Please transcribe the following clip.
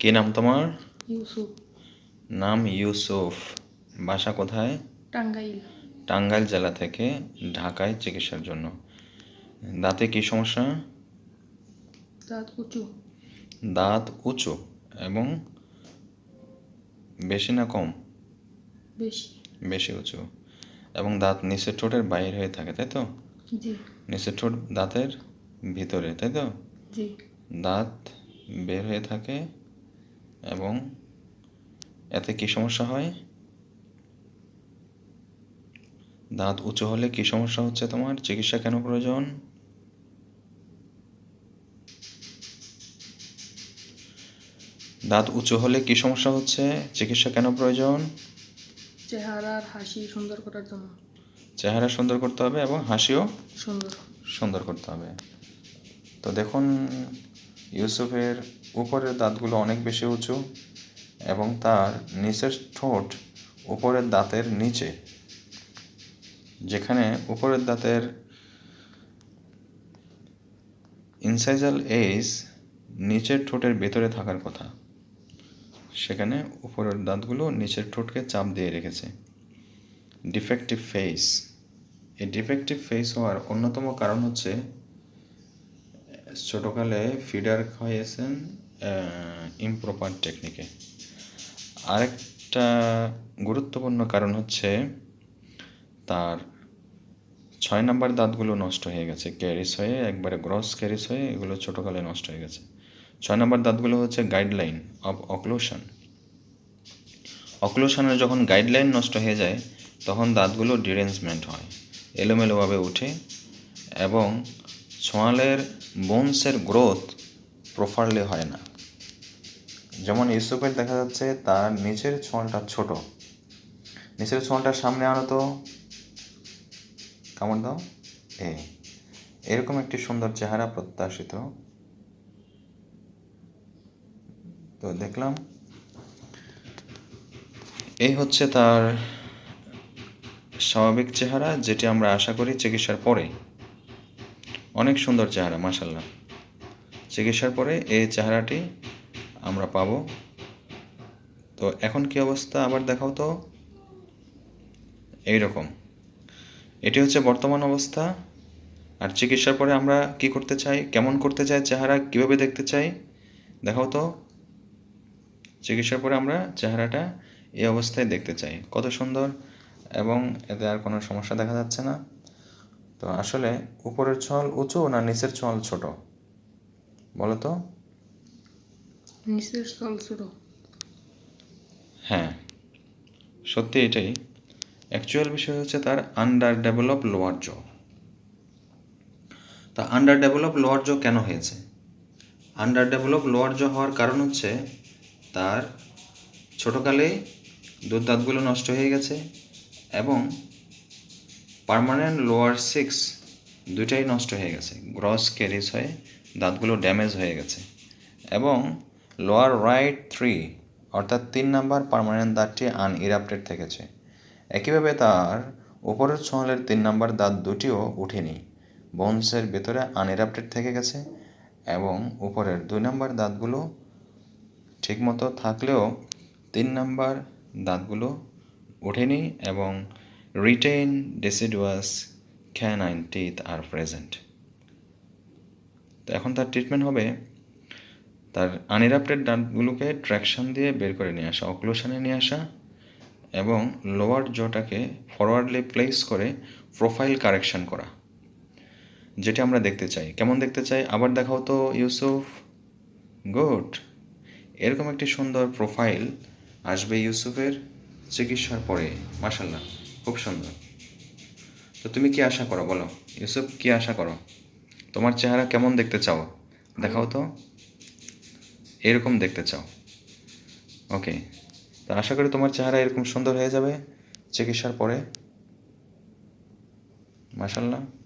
কি নাম তোমার? ইউসুফ। নাম ইউসুফ। বাসা কোথায়? টাঙ্গাইল। টাঙ্গাইল জেলা থেকে ঢাকায় চিকিৎসার জন্য। দাঁতে কি সমস্যা? দাঁত উঁচু। দাঁত উঁচু এবং বেশি না কম? বেশি। বেশি উঁচু। এবং দাঁত নিচের ঠোঁটের বাইরে হয়ে থাকে তাই তো? জি। নিচের ঠোঁট দাঁতের ভিতরে তাই তো? জি। দাঁত বের হয়ে থাকে এবং এতে কি সমস্যা হয়? দাঁত উঁচু হলে কি সমস্যা হচ্ছে তোমার? চিকিৎসা কেন প্রয়োজন? দাঁত উঁচু হলে কি সমস্যা হচ্ছে? চিকিৎসা কেন প্রয়োজন? চেহারার হাসি সুন্দর করার জন্য। চেহারা সুন্দর করতে হবে এবং হাসিও সুন্দর। সুন্দর করতে হবে। তো দেখুন ইউসুফের উপরের দাঁতগুলো অনেক বেশি উঁচু এবং তার নিচের ঠোঁট উপরের দাঁতের নিচে, যেখানে উপরের দাঁতের ইনসাইজাল এইস নিচের ঠোঁটের ভেতরে থাকার কথা। সেখানে উপরের দাঁতগুলো নিচের ঠোঁটকে চাপ দিয়ে রেখেছে। ডিফেক্টিভ ফেস এই ডিফেক্টিভ ফেস হওয়ার অন্যতম কারণ হচ্ছে ছোটোকালে ফিডার খাইয়েছেন ইমপ্রপার টেকনিকে আরেকটা গুরুত্বপূর্ণ কারণ হচ্ছে তার ছয় নাম্বার দাঁতগুলো নষ্ট হয়ে গেছে ক্যারিস হয়ে, একবারে গ্রস ক্যারিস হয়ে এগুলো ছোটোকালে নষ্ট হয়ে গেছে। ছয় নাম্বার দাঁতগুলো হচ্ছে গাইডলাইন অফ অক্লুশন অক্লুশনের যখন গাইডলাইন নষ্ট হয়ে যায়, তখন দাঁতগুলো ডিরেঞ্জমেন্ট হয়, এলোমেলোভাবে ওঠে এবং ছোঁয়ালের বোনসের গ্রোথ প্রপারলি হয় না। যেমন ইউসুফের দেখা যাচ্ছে, তার নিচের ছোঁয়ালটা ছোট। নিচের ছোঁয়ালটা সামনে আনো তো। কেমন দাও? এ, এরকম একটি সুন্দর চেহারা প্রত্যাশিত। তো দেখলাম, এই হচ্ছে তার স্বাভাবিক চেহারা, যেটি আমরা আশা করি চিকিৎসার পরে। অনেক সুন্দর চেহারা মাসাল্লাহ চিকিৎসার পরে এই চেহারাটি আমরা পাবো। তো এখন কি অবস্থা? আবার দেখাও তো। এইরকম। এটি হচ্ছে বর্তমান অবস্থা। আর চিকিৎসার পরে আমরা কি করতে চাই? কেমন করতে চাই চেহারা? কীভাবে দেখতে চাই? দেখাও তো। চিকিৎসার পরে আমরা চেহারাটা এই অবস্থায় দেখতে চাই। কত সুন্দর। এবং এতে আর কোনো সমস্যা দেখা যাচ্ছে না। তো আসলে উপরের ছল উঁচু না নিচের ছল ছোট? বলো তো। নিচের ছোট। হ্যাঁ সত্যি এটাই। অ্যাকচুয়াল বিষয় হচ্ছে তার আন্ডার ডেভেলপ লোয়ার জ তা আন্ডার ডেভেলপ লোয়ার জ কেন হয়েছে? আন্ডার ডেভেলপ লোয়ার জ হওয়ার কারণ হচ্ছে তার ছোটোকালেই দুধ দাঁতগুলো নষ্ট হয়ে গেছে এবং পার্মানেন্ট লোয়ার সিক্স দুইটাই নষ্ট হয়ে গেছে। গ্রস ক্যারিজ হয়ে দাঁতগুলো ড্যামেজ হয়ে গেছে। এবং লোয়ার রাইট থ্রি অর্থাৎ তিন নাম্বার পারমানেন্ট দাঁতটি আনইরাপ্টেড থেকেছে। একইভাবে তার উপরের ছোঁয়ালের তিন নাম্বার দাঁত দুটিও উঠেনি। বোনসের ভেতরে আনইরাপ্টেড থেকে গেছে এবং উপরের দুই নাম্বার দাঁতগুলো ঠিকমতো থাকলেও তিন নাম্বার দাঁতগুলো ওঠেনি এবং রিটেইন ডেসিডুয়াস ক্যানাইন টিথ আর প্রেজেন্ট তো এখন তার ট্রিটমেন্ট হবে তার আনইরাপ্টেড দাঁতগুলোকে ট্র্যাকশন দিয়ে বের করে নিয়ে আসা অক্লুশনে নিয়ে আসা এবং লোয়ার জটাকে ফরওয়ার্ডলি প্লেস করে প্রোফাইল কারেকশন করা, যেটি আমরা দেখতে চাই। কেমন দেখতে চাই? আবার দেখাও তো, ইউসুফ। গুড এরকম একটি সুন্দর প্রোফাইল আসবে ইউসুফের চিকিৎসার পরে মাসাল্লাহ খুব সুন্দর। তো তুমি কি আশা করো? বলো। ইউসুফ, কি আশা করো? তোমার চেহারা কেমন দেখতে চাও? দেখাও তো। এরকম দেখতে চাও। ওকে তো আশা করি তোমার চেহারা এরকম সুন্দর হয়ে যাবে চিকিৎসার পরে। মাসাল্লাহ